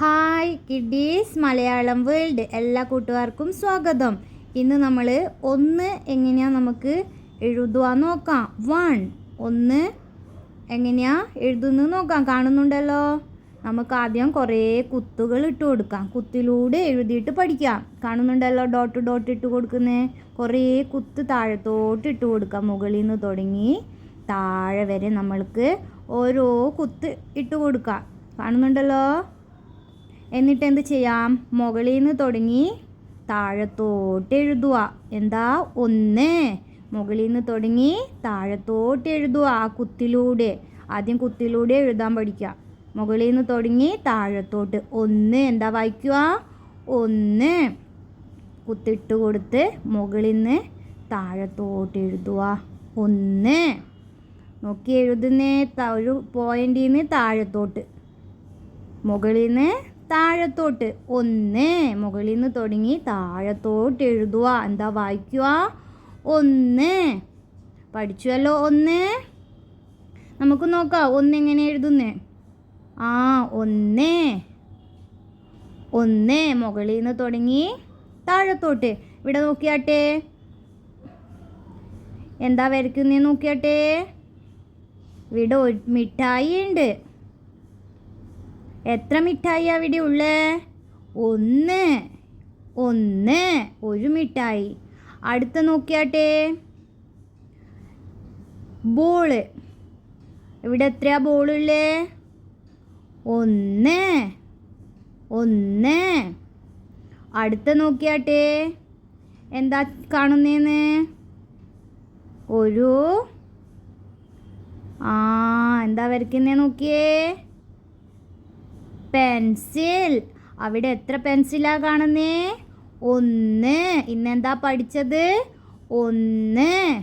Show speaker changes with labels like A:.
A: Hi kiddies Malayalam world എല്ലാ കൂട്ടുകാർക്കും സ്വാഗതം. ഇന്ന് നമ്മൾ ഒന്ന് എങ്ങനെയാ നമുക്ക് എഴുതുക നോക്കാം. വൺ ഒന്ന് എങ്ങനെയാ എഴുതുന്നത് നോക്കാം. കാണുന്നുണ്ടല്ലോ? നമുക്ക് ആദ്യം കുറേ കുത്തുകൾ ഇട്ട് കൊടുക്കാം. കുത്തിലൂടെ എഴുതിയിട്ട് പഠിക്കാം. കാണുന്നുണ്ടല്ലോ? ഡോട്ട് ഡോട്ട് ഇട്ട് കൊടുക്കുന്നേ. കുറേ കുത്ത് താഴത്തോട്ട് ഇട്ട് കൊടുക്കാം. മുകളിൽ നിന്ന് തുടങ്ങി താഴെ വരെ നമ്മൾക്ക് ഓരോ കുത്ത് ഇട്ട് കൊടുക്കാം. കാണുന്നുണ്ടല്ലോ? എന്നിട്ട് എന്ത് ചെയ്യാം? മുകളിൽ നിന്ന് തുടങ്ങി താഴത്തോട്ട് എഴുതുക. എന്താ? ഒന്ന്. മുകളിൽ നിന്ന് തുടങ്ങി താഴത്തോട്ട് എഴുതുക. ആ കുത്തിലൂടെ. ആദ്യം കുത്തിലൂടെ എഴുതാൻ പഠിക്കുക. മുകളിൽ നിന്ന് തുടങ്ങി താഴത്തോട്ട്. ഒന്ന്. എന്താ വായിക്കുക? ഒന്ന്. കുത്തിട്ട് കൊടുത്ത് മുകളിൽ നിന്ന് താഴത്തോട്ട് എഴുതുക. ഒന്ന്. നോക്കി എഴുതുന്നേ. ഒരു പോയിന്റിൽ നിന്ന് താഴത്തോട്ട്. മുകളിൽ നിന്ന് താഴത്തോട്ട്. ഒന്ന്. മുകളിൽ നിന്ന് തുടങ്ങി താഴത്തോട്ട് എഴുതുക. എന്താ വായിക്കുക? ഒന്ന്. പഠിച്ചുവല്ലോ. ഒന്ന്. നമുക്ക് നോക്കാം. ഒന്ന് എങ്ങനെ എഴുതുന്നേ? ആ ഒന്ന്. ഒന്ന്. മുകളിൽ നിന്ന് തുടങ്ങി താഴത്തോട്ട്. ഇവിടെ നോക്കിയാട്ടെ. എന്താ വരയ്ക്കുന്നേ? നോക്കിയാട്ടെ. ഇവിടെ മിഠായി ഉണ്ട്. എത്ര മിഠായി അവിടെ ഉള്ളേ? ഒന്ന്. ഒന്ന്. ഒരു മിഠായി. അടുത്ത നോക്കിയാട്ടെ. ബോൾ. ഇവിടെ എത്രയാ ബോളുള്ളേ ഒന്ന്. ഒന്ന്. അടുത്ത നോക്കിയാട്ടെ. എന്താ കാണുന്നേന്ന്? ഒരു. ആ എന്താ വരയ്ക്കുന്നേ നോക്കിയേ? പെൻസിൽ. അവിടെ എത്ര പെൻസിലാ കാണുന്നേ? ഒന്ന്. ഇന്നെന്താ പഠിച്ചത്? ഒന്ന്.